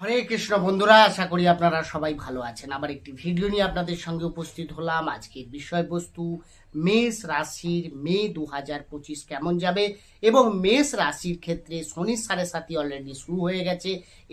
হরে কৃষ্ণ বন্ধুরা, আশা করি আপনারা সবাই ভালো আছেন। আবার একটি ভিডিও নিয়ে আপনাদের সঙ্গে উপস্থিত হলাম। আজকের বিষয়বস্তু, মেষ রাশির মে দু হাজার পঁচিশ কেমন যাবে এবং মেষ রাশির ক্ষেত্রে শনি সাড়ে সাতি অলরেডি শুরু হয়ে গেছে।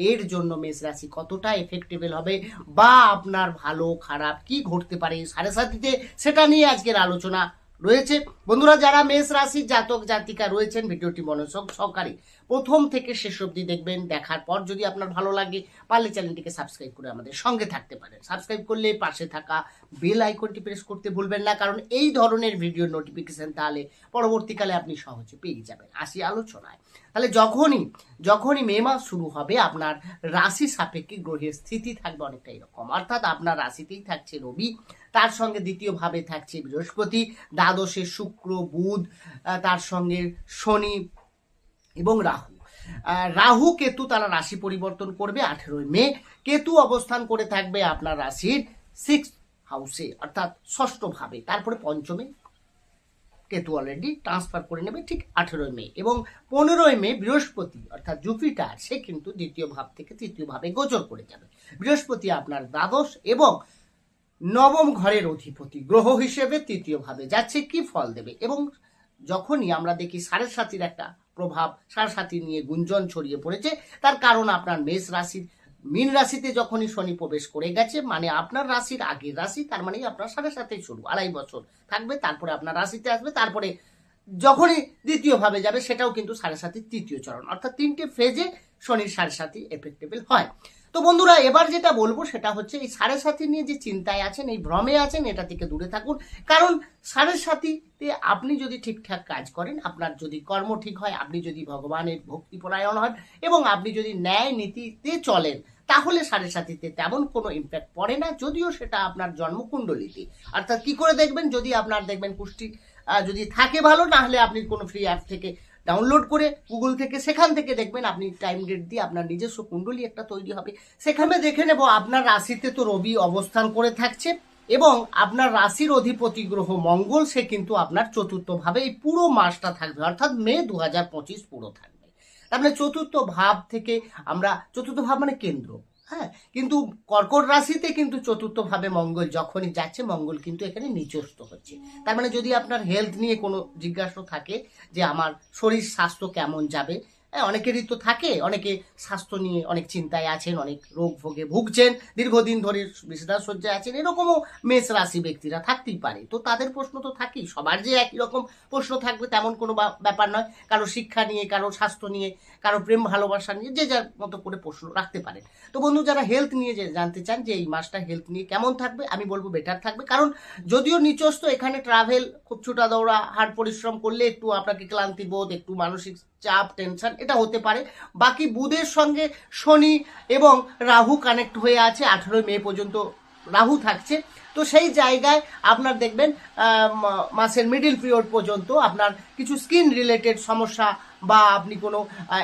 এর জন্য মেষ রাশি কতটা এফেক্টেবল হবে বা আপনার ভালো, খারাপ কি ঘটতে পারে সাড়ে সাতিতে, সেটা নিয়ে আজকের আলোচনা রয়েছে। বন্ধুরা, যারা মেষ রাশি জাতক জাতিকা রয়েছেন, ভিডিওটি মনোযোগ সহকারে প্রথম থেকে শেষ অবধি দেখবেন। দেখার পর যদি আপনার ভালো লাগে, পারলে চ্যানেলটিকে সাবস্ক্রাইব করে আমাদের সঙ্গে থাকতে পারেন। সাবস্ক্রাইব করলে পাশে থাকা বেল আইকনটি প্রেস করতে ভুলবেন না, কারণ এই ধরনের ভিডিও নোটিফিকেশন তাহলে পরবর্তীকালে আপনি সহজে পেয়ে যাবেন। আসি আলোচনায়। তাহলে যখনই যখনই মে মাস শুরু হবে, আপনার রাশি সাপেক্ষে গ্রহের স্থিতি থাকবে অনেকটা এরকম। অর্থাৎ আপনার রাশিতেই থাকছে রবি, তার সঙ্গে দ্বিতীয় ভাবে থাকছে বৃহস্পতি, দ্বাদশে শুক্র, বুধ তার সঙ্গে শনি এবং রাহু। রাহু কেতু তারা রাশি পরিবর্তন করবে আঠেরোই মে। কেতু অবস্থান করে থাকবে আপনার রাশির সিক্স হাউসে অর্থাৎ ষষ্ঠ ভাবে তারপরে পঞ্চমে কেতু অলরেডি ট্রান্সফার করে নেবে ঠিক আঠেরোই মে এবং পনেরোই মে বৃহস্পতি অর্থাৎ জুপিটার, সে কিন্তু দ্বিতীয় ভাব থেকে তৃতীয় ভাবে গোচর করে যাবে। বৃহস্পতি আপনার দ্বাদশ এবং নবম ঘরের অধিপতি গ্রহ হিসেবে তৃতীয় ভাবে যাচ্ছে কি ফল দেবে এবং যখনই আমরা দেখি সাড়ে সাতির একটা প্রভাব, সাড়ে সাতি নিয়ে গুঞ্জন ছড়িয়ে পড়েছে, তার কারণ আপনার মেষ রাশির মীন রাশিতে যখনই শনি প্রবেশ করে গেছে মানে আপনার রাশির আগের রাশি, তার মানে আপনার সাড়ে সাতেই শুরু, আড়াই বছর থাকবে, তারপরে আপনার রাশিতে আসবে, তারপরে যখনই দ্বিতীয় ভাবে যাবে, সেটাও কিন্তু সাড়ে সাতির তৃতীয় চরণ, অর্থাৎ তিনটে ফেজে শনির সাড়ে সাতি এফেক্টেবল হয়। তো বন্ধুরা, এবার যেটা বলব, সেটা হচ্ছে এই সাড়ে সাথী নিয়ে যে চিন্তায় আছেন, এই ভ্রমে আছেন, এটা থেকে দূরে থাকুন। কারণ সাড়ে সাথীতে আপনি যদি ঠিকঠাক কাজ করেন, আপনার যদি কর্ম ঠিক হয়, আপনি যদি ভগবানের ভক্তিপরায়ণ হন, এবং আপনি যদি ন্যায় নীতিতে চলেন তাহলে সাড়ে সাথীতে তেমন কোনো ইম্প্যাক্ট পড়ে না, যদিও সেটা আপনার জন্মকুণ্ডলিতে। অর্থাৎ কি করে দেখবেন? যদি আপনার দেখবেন পুষ্টি যদি থাকে ভালো না হলে আপনি কোনো ফ্রি অ্যাপ থেকে ডাউনলোড করে গুগল থেকে সেখান থেকে দেখবেন আপনি টাইম ডেট দিয়ে আপনার নিজস্ব কুণ্ডলী একটা তৈরি হবে। সেখানে দেখে নেব আপনার রাশিতে তো রবি অবস্থান করে থাকছে এবং আপনার রাশির অধিপতি গ্রহ মঙ্গল, সে কিন্তু আপনার চতুর্থভাবে এই পুরো মাসটা থাকবে। অর্থাৎ মে দু হাজার পঁচিশ পুরো থাকবে। তার মানে চতুর্থ ভাব থেকে আমরা, চতুর্থ ভাব মানে কেন্দ্র হ্যাঁ? কিন্তু কর্কট রাশিতে কিন্তু চতুর্থভাবে মঙ্গল যখনই যাচ্ছে, মঙ্গল কিন্তু এখানে নিচস্ত হচ্ছে। তার মানে যদি আপনার হেলথ নিয়ে কোনো জিজ্ঞাসা থাকে যে আমার শরীর স্বাস্থ্য কেমন যাবে অনেকেরই তো থাকে, অনেকে স্বাস্থ্য নিয়ে অনেক চিন্তায় আছেন, অনেক রোগ ভোগে ভুগছেন, দীর্ঘদিন ধরে সজ্জায় আছেন, এরকমও মেষ রাশি ব্যক্তিরা থাকতেই পারে। তো তাদের প্রশ্ন তো থাকেই, সবার যে একই রকম প্রশ্ন থাকবে তেমন কোনো ব্যাপার নয়, কারও শিক্ষা নিয়ে, কারও স্বাস্থ্য নিয়ে, কারও প্রেম ভালোবাসা নিয়ে, যে যার মতো করে প্রশ্ন রাখতে পারেন তো বন্ধু, যারা হেলথ নিয়ে যে জানতে চান যে এই মাসটা হেলথ নিয়ে কেমন থাকবে, আমি বলব বেটার থাকবে। কারণ যদিও নিচস্ত এখানে ট্রাভেল খুব ছোটা দৌড়া হাট পরিশ্রম করলে একটু আপনাকে ক্লান্তি বোধ, একটু মানসিক চাপ টেনশন এটা হতে পারে। বাকি বুধের সঙ্গে শনি এবং রাহু কানেক্ট হয়ে আছে, আঠেরোই মে পর্যন্ত রাহু থাকছে। তো সেই জায়গায় আপনার দেখবেন মাসের মিডিল পিরিয়ড পর্যন্ত আপনার কিছু স্কিন রিলেটেড সমস্যা বা আপনি কোনো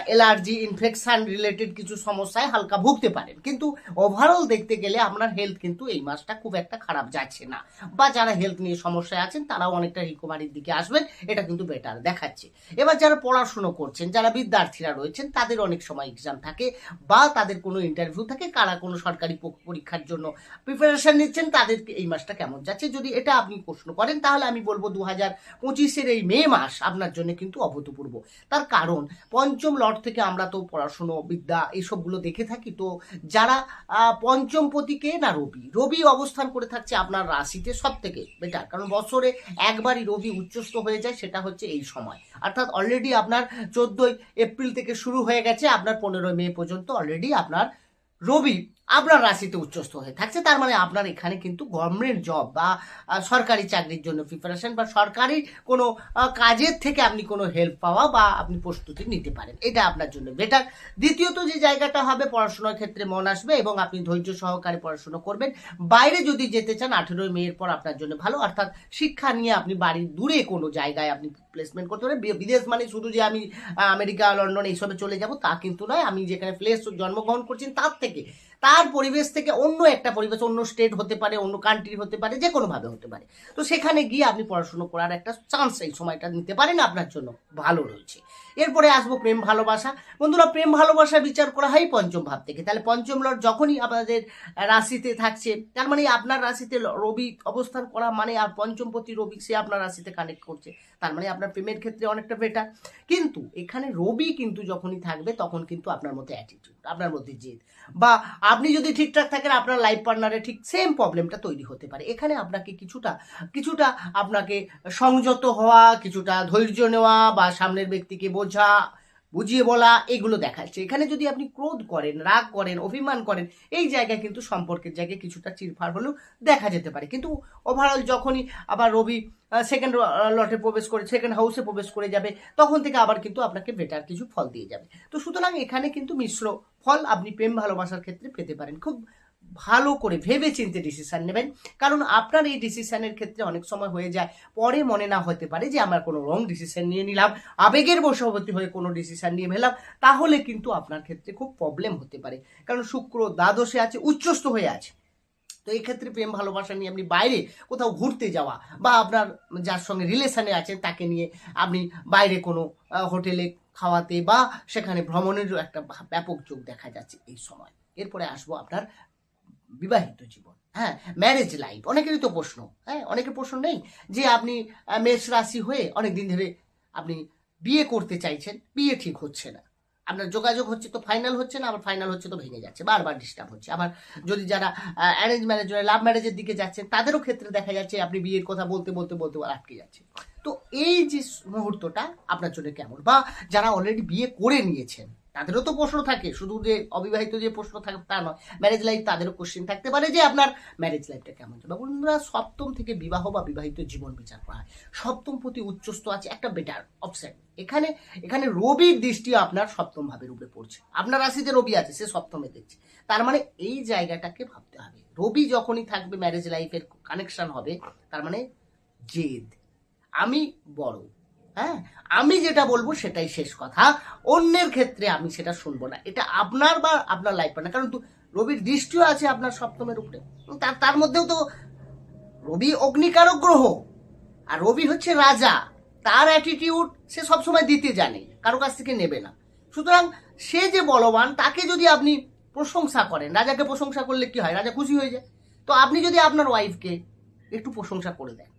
অ্যালার্জি ইনফেকশান রিলেটেড কিছু সমস্যায় হালকা ভুগতে পারেন। কিন্তু ওভারঅল দেখতে গেলে আপনার হেলথ কিন্তু এই মাসটা খুব একটা খারাপ যাচ্ছে না। বা যারা হেলথ নিয়ে সমস্যায় আছেন, তারাও অনেকটা রিকভারির দিকে আসবেন, এটা কিন্তু বেটার দেখাচ্ছে। এবার যারা পড়াশুনো করছেন, যারা বিদ্যার্থীরা রয়েছেন, তাদের অনেক সময় এক্সাম থাকে বা তাদের কোনো ইন্টারভিউ থাকে, কারা কোনো সরকারি পরীক্ষার জন্য প্রিপারেশন নিচ্ছেন, তাদেরকে এই মাসটা কেমন যাচ্ছে? যদি এটা আপনি প্রশ্ন করেন, তাহলে আমি বলব দু হাজার পঁচিশের এই মে মাস আপনার জন্য কিন্তু অভূতপূর্ব। তার কারণ। পঞ্চম লট থেকে আমরা তো পড়াশুনো, বিদ্যা এইসবগুলো দেখে থাকি তো যারা পঞ্চম পতিকে না রবি? রবি অবস্থান করে থাকছে আপনার রাশিতে সব থেকে বেটার কারণ বছরে একবারই রবি উচ্চস্থ হয়ে যায়, সেটা হচ্ছে এই সময়। অর্থাৎ অলরেডি আপনার চোদ্দই এপ্রিল থেকে শুরু হয়ে গেছে, আপনার পনেরোই মে পর্যন্ত অলরেডি আপনার রবি আপনার রাশিতে উচ্চস্থ হয়ে থাকছে, তার মানে আপনার এখানে কিন্তু গভর্নমেন্ট জব বা সরকারি চাকরির জন্য প্রিপারেশন বা সরকারি কোনো কাজের থেকে আপনি কোনো হেল্প পাওয়া বা আপনি প্রস্তুতি নিতে পারেন। এটা আপনার জন্য বেটার দ্বিতীয়ত যে জায়গাটা হবে, পড়াশোনার ক্ষেত্রে মন আসবে এবং আপনি ধৈর্য সহকারে পড়াশোনা করবেন। বাইরে যদি যেতে চান, আঠেরোই মেয়ের পর আপনার জন্য ভালো। অর্থাৎ শিক্ষা নিয়ে আপনি বাড়ির দূরে কোনো জায়গায় আপনি প্লেসমেন্ট করতে পারেন। বিদেশ মানে শুধু যে আমি আমেরিকা, লন্ডন, এইসবে চলে যাব তা কিন্তু নয়। আমি যেখানে প্লেস জন্মগ্রহণ করছি, তার থেকে তার পরিবেশ থেকে অন্য একটা পরিবেশ, অন্য স্টেট হতে পারে, অন্য কান্ট্রি হতে পারে যে কোনোভাবে হতে পারে। তো সেখানে গিয়ে আপনি পড়াশুনো করার একটা চান্স এই সময়টা নিতে পারেন, আপনার জন্য ভালো রয়েছে। এরপরে আসব প্রেম ভালোবাসা। বন্ধুরা, প্রেম ভালোবাসা বিচার করা হয় পঞ্চম ভাব থেকে। তাহলে পঞ্চম লট যখনই আপনাদের রাশিতে থাকছে, তার মানে আপনার রাশিতে রবি অবস্থান করা মানে আর পঞ্চমপতি রবি, সে আপনার রাশিতে কানেক্ট করছে। তার মানে আপনার প্রেমের ক্ষেত্রে অনেকটা বেটার কিন্তু এখানে রবি কিন্তু যখনই থাকবে, তখন কিন্তু আপনার মধ্যে অ্যাটিটিউড আপনার মধ্যে জেদ। বা আপনি যদি ঠিকঠাক থাকেন, আপনার লাইফ পার্টনারে ঠিক সেম প্রবলেমটা তৈরি হতে পারে। এখানে আপনাকে কিছুটা কিছুটা আপনাকে সংযত হওয়া, কিছুটা ধৈর্য নেওয়া বা সামনের ব্যক্তিকে বোঝা বুঝিয়ে বলা, এগুলো দেখাচ্ছে এখানে যদি আপনি ক্রোধ করেন, রাগ করেন, অভিমান করেন, এই জায়গায় কিন্তু সম্পর্কের জায়গায় কিছুটা চিরফার হলেও দেখা যেতে পারে। কিন্তু ওভারঅল যখনই আবার রবি সেকেন্ড লটে প্রবেশ করে সেকেন্ড হাউসে প্রবেশ করে যাবে, তখন থেকে আবার কিন্তু আপনাকে বেটার কিছু ফল দিয়ে যাবে। তো সুতরাং এখানে কিন্তু মিশ্র ফল আপনি প্রেম ভালোবাসার ক্ষেত্রে পেতে পারেন। খুব ভালো করে ভেবে চিনতে ডিসিশন নেবেন। কারণ আপনার এই ডিসিশানের ক্ষেত্রে অনেক সময় হয়ে যায়, পরে মনে না হতে পারে যে আমরা কোনো রং ডিসিশান নিয়ে নিলাম, আবেগের বশবর্তী হয়ে কোনো ডিসিশান নিয়ে ফেলাম তাহলে কিন্তু আপনার ক্ষেত্রে খুব প্রবলেম হতে পারে। কারণ শুক্র দ্বাদশে আছে, উচ্চস্থ হয়ে আছে। তো এই ক্ষেত্রে প্রেম ভালোবাসা নিয়ে আপনি বাইরে কোথাও ঘুরতে যাওয়া বা আপনার যার সঙ্গে রিলেশানে আছেন তাকে নিয়ে আপনি বাইরে কোনো হোটেলে খাওয়াতে বা সেখানে ভ্রমণেরও একটা ব্যাপক যোগ দেখা যাচ্ছে এই সময়। এরপরে আসব আপনার বিবাহিত জীবন হ্যাঁ? ম্যারেজ লাইফ অনেকেরই তো প্রশ্ন হ্যাঁ? অনেকের প্রশ্ন নেই যে আপনি মেষ রাশি হয়ে অনেক দিন ধরে আপনি বিয়ে করতে চাইছেন, বিয়ে ঠিক হচ্ছে না। আপনার যোগাযোগ হচ্ছে তো ফাইনাল হচ্ছে না, আবার ফাইনাল হচ্ছে তো ভেঙে যাচ্ছে, বারবার ডিস্টার্ব হচ্ছে। আবার যদি যারা অ্যারেঞ্জ ম্যারেজ লাভ ম্যারেজের দিকে যাচ্ছেন, তাদেরও ক্ষেত্রে দেখা যাচ্ছে আপনি বিয়ের কথা বলতে বলতে বলতে আটকে যাচ্ছে। তো এই যে মুহূর্তটা আপনার জন্য কেমন? বা যারা অলরেডি বিয়ে করে নিয়েছেন তাদেরও তো প্রশ্ন থাকে। শুধু যে অবিবাহিত যে প্রশ্ন থাকে তা নয় ম্যারেজ লাইফ তাদেরও কোশ্চেন থাকতে পারে যে আপনার ম্যারেজ লাইফটা কেমন যাবে বন্ধুরা সপ্তম থেকে বিবাহ বা বিবাহিত জীবন বিচার করা হয়। সপ্তম প্রতি উচ্চস্থ আছে একটা বেটার অপশন এখানে এখানে রবির দৃষ্টি আপনার সপ্তম ভাবের উপরে পড়ছে। আপনার রাশিতে রবি আছে, সে সপ্তমে দেখছে। তার মানে এই জায়গাটাকে ভাবতে হবে। রবি যখনই থাকবে ম্যারেজ লাইফের কানেকশন হবে, তার মানে জেদ। আমি বড় হ্যাঁ? আমি যেটা বলব সেটাই শেষ কথা। অন্যের ক্ষেত্রে আমি সেটা শুনব না। এটা আপনার বা আপনার লাইফ না কারণ রবির দৃষ্টিও আছে আপনার সপ্তমের উপরে। তার তার মধ্যেও তো রবি অগ্নিকারক গ্রহ। আর রবি হচ্ছে রাজা। তার অ্যাটিটিউড সে সবসময় দিতে জানে। কারও কাছ থেকে নেবে না। সুতরাং সে যে বলবান, তাকে যদি আপনি প্রশংসা করেন, রাজাকে প্রশংসা করলে কি হয়? রাজা খুশি হয়ে যায়। তো আপনি যদি আপনার ওয়াইফকে একটু প্রশংসা করে দেন।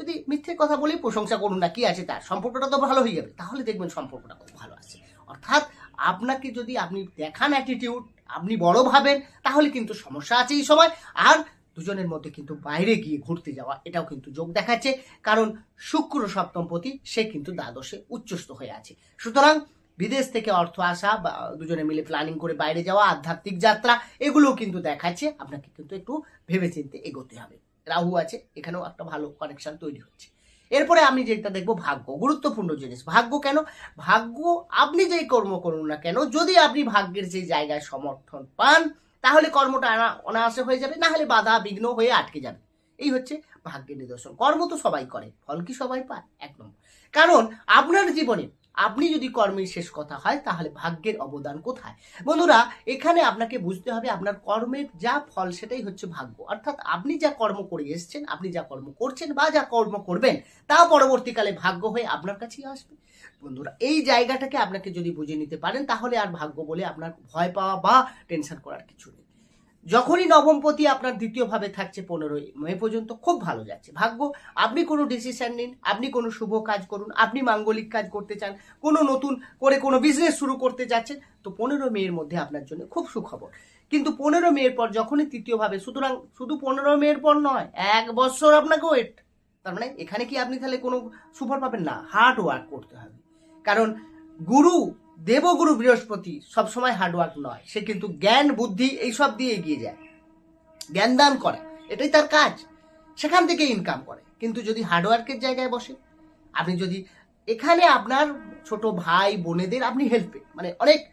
যদি মিথ্যে কথা বলেই প্রশংসা করুন না, কি আছে তার? সম্পর্কটা তো ভালো হয়ে যাবে। তাহলে দেখবেন সম্পর্কটা খুব ভালো আছে। অর্থাৎ আপনাকে যদি আপনি দেখান অ্যাটিটিউড আপনি বড় ভাবেন, তাহলে কিন্তু সমস্যা আছে এই সময়। আর দুজনের মধ্যে কিন্তু বাইরে গিয়ে ঘুরতে যাওয়া, এটাও কিন্তু যোগ দেখাচ্ছে। কারণ শুক্র সপ্তমপতি সে কিন্তু দ্বাদশে উচ্চস্থ হয়ে আছে। সুতরাং বিদেশ থেকে অর্থ আসা বা দুজনে মিলে প্ল্যানিং করে বাইরে যাওয়া, আধ্যাত্মিক যাত্রা, এগুলোও কিন্তু দেখাচ্ছে। আপনাকে কিন্তু একটু ভেবেচিন্তে এগোতে হবে। রাহু আছে, এখানেও একটা ভালো কানেকশন তৈরি হচ্ছে। এরপরে আমি যেটা দেখব, ভাগ্য। গুরুত্বপূর্ণ জিনিস। ভাগ্য কেন? ভাগ্য আপনি যেই কর্ম করুন না কেন, যদি আপনি ভাগ্যের যে জায়গায় সমর্থন পান, তাহলে কর্মটা অনায়াসে হয়ে যাবে না হলে বাধা বিঘ্ন হয়ে আটকে যাবে। এই হচ্ছে ভাগ্যের নিদর্শন। কর্ম তো সবাই করে, ফল কি সবাই পায়? এক নম্বর। কারণ, আপনার জীবনে আপনি যদি কর্মের শেষ কথা হয়, তাহলে ভাগ্যের অবদান কোথায়? বন্ধুরা, এখানে আপনাকে বুঝতে হবে আপনার কর্মের যা ফল, সেটাই হচ্ছে ভাগ্য। অর্থাৎ আপনি যা কর্ম করে এসছেন, আপনি যা কর্ম করছেন বা যা কর্ম করবেন, তা পরবর্তীকালে ভাগ্য হয়ে আপনার কাছেই আসবে। বন্ধুরা, এই জায়গাটাকে আপনাকে যদি বুঝে নিতে পারেন, তাহলে আর ভাগ্য বলে আপনার ভয় পাওয়া বা টেনশন করার কিছু নেই। যখনই নবমপতি আপনার দ্বিতীয় ভাবে থাকছে পনেরোই মে পর্যন্ত খুব ভালো যাচ্ছে। ভাগ্য, আপনি কোনো ডিসিশন নিন, আপনি কোনো শুভ কাজ করুন, আপনি মাঙ্গলিক কাজ করতে চান, কোনো নতুন করে কোনো বিজনেস শুরু করতে যাচ্ছেন, তো পনেরো মেয়ের মধ্যে আপনার জন্য খুব সুখবর। কিন্তু পনেরো মেয়ের পর যখনই তৃতীয়ভাবে, সুতরাং শুধু পনেরো মেয়ের পর নয়, এক বছর আপনাকে ওয়েট তার মানে এখানে কি আপনি তাহলে কোনো সুফল পাবেন? না হার্ড ওয়ার্ক করতে হবে। কারণ গুরু দেবগুরু বৃহস্পতি সবসময় হার্ডওয়ার্ক নয়। সে কিন্তু জ্ঞান, বুদ্ধি এইসব দিয়ে এগিয়ে যায়। জ্ঞান দান করে। এটাই তার কাজ। সেখান থেকে ইনকাম করে। কিন্তু যদি হার্ডওয়ার্কের জায়গায় বসে, আপনি যদি এখানে আপনার ছোট ভাই, বোনেদের আপনি হেল্পে মানে অনেক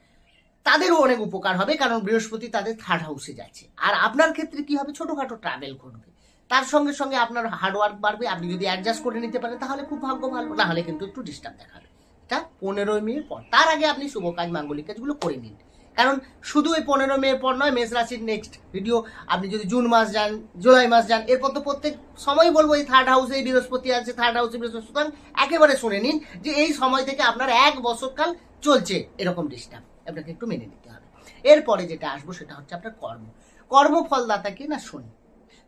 তাদেরও অনেক উপকার হবে কারণ বৃহস্পতি তাদের থার্ড হাউসে যাচ্ছে। আর আপনার ক্ষেত্রে কি হবে? ছোটোখাটো ট্রাভেল ঘটবে। তার সঙ্গে সঙ্গে আপনার হার্ডওয়ার্ক বাড়বে। আপনি যদি অ্যাডজাস্ট করে নিতে পারেন, তাহলে খুব ভাগ্য ভালো। না হলে কিন্তু একটু ডিস্টার্ব দেখাবে এটা পনেরোই মিনিট পর। তার আগে আপনি শুভ কাজ মাঙ্গলিক কাজগুলো করে নিন। কারণ শুধু এই পনেরো মের পর নয়, মেষ রাশির নেক্সট ভিডিও আপনি যদি জুন মাস যান, জুলাই মাস যান, এরপর তো প্রত্যেক সময় বলব এই থার্ড হাউসে বৃহস্পতি আছে থার্ড হাউসে বৃহস্পতি, সুতরাং একেবারে শুনে নিন যে এই সময় থেকে আপনার এক বছরকাল চলছে এরকম ডিস্টার্ব আপনাকে একটু মেনে নিতে হবে। এরপরে যেটা আসব সেটা হচ্ছে আপনার কর্ম। কর্মফলদাতা কি না শনি?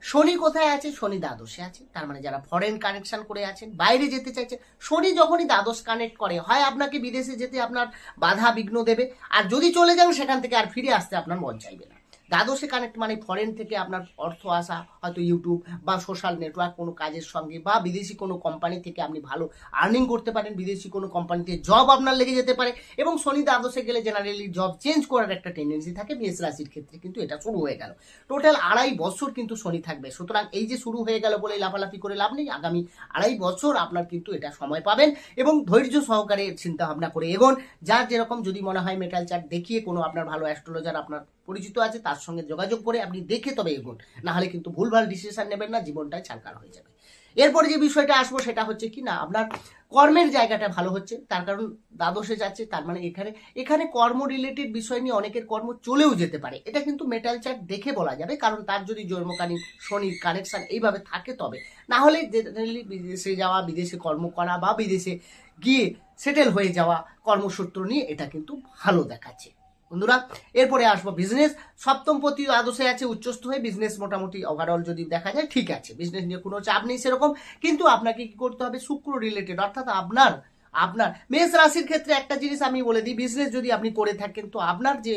শনি কোথায় আছে? শনি দ্বাদশে আছে। তার মানে যারা ফরেন কানেকশন করে আছেন, বাইরে যেতে চাইছে শনি যখনই দ্বাদশ কানেক্ট করে, হয় আপনাকে বিদেশে যেতে আপনার বাধা বিঘ্ন দেবে, আর যদি চলে যান সেখান থেকে আর ফিরে আসতে আপনার মন চাইবে না। দ্বাদশে কানেক্ট মানে ফরেন থেকে আপনার অর্থ আসা, হয়তো ইউটিউব বা সোশ্যাল নেটওয়ার্ক কোনো কাজের সঙ্গে বা বিদেশি কোনো কোম্পানি থেকে আপনি ভালো আর্নিং করতে পারেন, বিদেশি কোনো কোম্পানিতে জব আপনার লেগে যেতে পারে এবং শনি দ্বাদশে গেলে জেনারেলি জব চেঞ্জ করার একটা টেন্ডেন্সি থাকে, মেষ রাশির ক্ষেত্রে কিন্তু এটা শুরু হয়ে গেল। টোটাল আড়াই বছর কিন্তু শনি থাকবে। সুতরাং এই যে শুরু হয়ে গেল বলে লাফালাফি করে লাভ নেই। আগামী আড়াই বছর আপনার কিন্তু এটা সময় পাবেন এবং ধৈর্য সহকারে চিন্তা ভাবনা করে এগোন। যার যেরকম যদি মনে হয় মেটাল চার্ট দেখিয়ে কোনো আপনার ভালো অ্যাস্ট্রোলজার আপনার পরিচিত আছে, তার সঙ্গে যোগাযোগ করে আপনি দেখে তবে এগোন। না হলে কিন্তু ভুলভাল ডিসিশন নেবেন না, জীবনটাই ছালকার হয়ে যাবে। এরপরে যে বিষয়টা আসব সেটা হচ্ছে কি না, আপনার কর্মের জায়গাটা ভালো হচ্ছে, তার কারণ দ্বাদশে যাচ্ছে, তার মানে এখানে এখানে কর্ম রিলেটেড বিষয় নিয়ে অনেকের কর্ম চলেও যেতে পারে। এটা কিন্তু মেটাল চার্ট দেখে বলা যাবে, কারণ তার যদি জন্মকালীন শনির কানেকশান এইভাবে থাকে তবে। না হলে জেনারেলি বিদেশে যাওয়া, বিদেশে কর্ম করা বা বিদেশে গিয়ে সেটেল হয়ে যাওয়া কর্মসূত্র নিয়ে এটা কিন্তু ভালো দেখাচ্ছে। বন্ধুরা, এরপরে আসব বিজনেস সপ্তম পতি আদর্শে আছে উচ্চস্থ হয়ে বিজনেস মোটামুটি ওভারঅল যদি দেখা যায়, ঠিক আছে। বিজনেস নিয়ে কোনো চাপ নেই সেরকম। কিন্তু আপনাকে কি করতে হবে? শুক্র রিলেটেড অর্থাৎ আপনার আপনার মেষ রাশির ক্ষেত্রে একটা জিনিস আমি বলে দিই বিজনেস যদি আপনি করে থাকেন, তো আপনার যে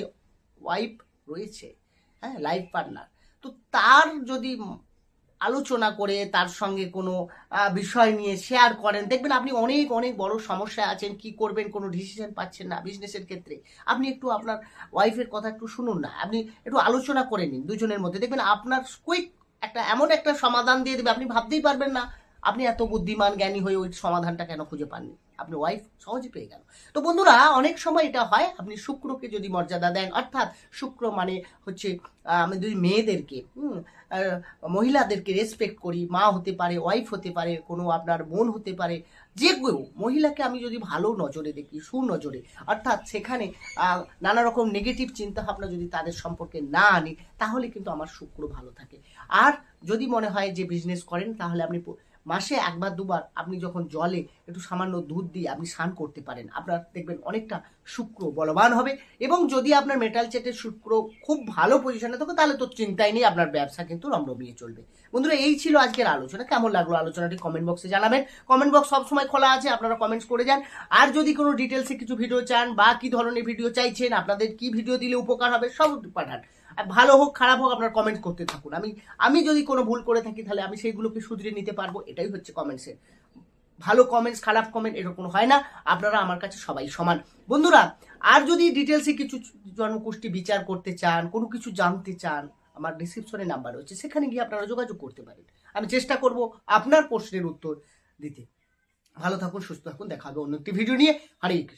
ওয়াইফ রয়েছে হ্যাঁ লাইফ পার্টনার তো তার যদি আলোচনা করে তার সঙ্গে কোনো বিষয় নিয়ে শেয়ার করেন। দেখবেন আপনি অনেক অনেক বড় সমস্যায় আছেন, কি করবেন, কোনো ডিসিশন পাচ্ছেন না বিজনেসের ক্ষেত্রে। আপনি একটু আপনার ওয়াইফের কথা একটু শুনুন না, আপনি একটু আলোচনা করে নিন দুজনের মধ্যে। দেখবেন আপনার কুইক একটা, এমন একটা সমাধান দিয়ে দেবে, আপনি ভাবতেই পারবেন না আপনি এত বুদ্ধিমান জ্ঞানী হয়ে ওই সমাধানটা কেন খুঁজে পাননি? আপনি ওয়াইফ সহজে পেয়ে গেল। তো বন্ধুরা, অনেক সময় এটা হয়, আপনি শুক্রকে যদি মর্যাদা দেন, অর্থাৎ শুক্র মানে হচ্ছে আমি যদি মেয়েদেরকে মহিলাদেরকে রেসপেক্ট করি, মা হতে পারে ওয়াইফ হতে পারে, কোনো আপনার বোন হতে পারে, যে কেউ, মহিলাকে আমি যদি ভালো নজরে দেখি, সুনজরে, অর্থাৎ সেখানে নানা রকম নেগেটিভ চিন্তা ভাবনা যদি তাদের সম্পর্কে না আনি, তাহলে কিন্তু আমার শুক্র ভালো থাকে। আর যদি মনে হয় যে বিজনেস করেন, তাহলে আপনি মাসে একবার, দুবার আপনি যখন জলে একটু সামান্য দুধ দিয়ে আপনি স্নান করতে পারেন, আপনার দেখবেন অনেকটা শুক্র বলবান হবে এবং যদি আপনার মেটাল চেটের শুক্র খুব ভালো পজিশনে থাকে, তাহলে তো চিন্তাই নেই, আপনার ব্যবসা কিন্তু রমরমিয়ে চলবে। বন্ধুরা, এই ছিল আজকের আলোচনা। কেমন লাগল আলোচনাটি কমেন্ট বক্সে জানাবেন। কমেন্ট বক্স সবসময় খোলা আছে, আপনারা কমেন্টস করে যান। আর যদি কোনো ডিটেলসে কিছু ভিডিও চান বা কি ধরনের ভিডিও চাইছেন, আপনাদের কি ভিডিও দিলে উপকার হবে, সব পাঠান। ভালো হোক, খারাপ হোক আপনার কমেন্ট করতে থাকুন। আমি আমি যদি কোনো ভুল করে থাকি, তাহলে আমি সেইগুলোকে শুধরে নিতে পারব, এটাই হচ্ছে কমেন্টসের ভালো কমেন্টস খারাপ কমেন্ট এরকম হয় না, আপনারা আমার কাছে সবাই সমান। বন্ধুরা, আর যদি ডিটেলসে কিছু জন্মকুষ্টি বিচার করতে চান, কোনো কিছু জানতে চান, আমার ডিসক্রিপশনে নাম্বার রয়েছে, সেখানে গিয়ে আপনারা যোগাযোগ করতে পারেন। আমি চেষ্টা করব আপনার প্রশ্নের উত্তর দিতে। ভালো থাকুন, সুস্থ থাকুন, দেখা হবে অন্য একটি ভিডিও নিয়ে। হরে কৃষ্ণ।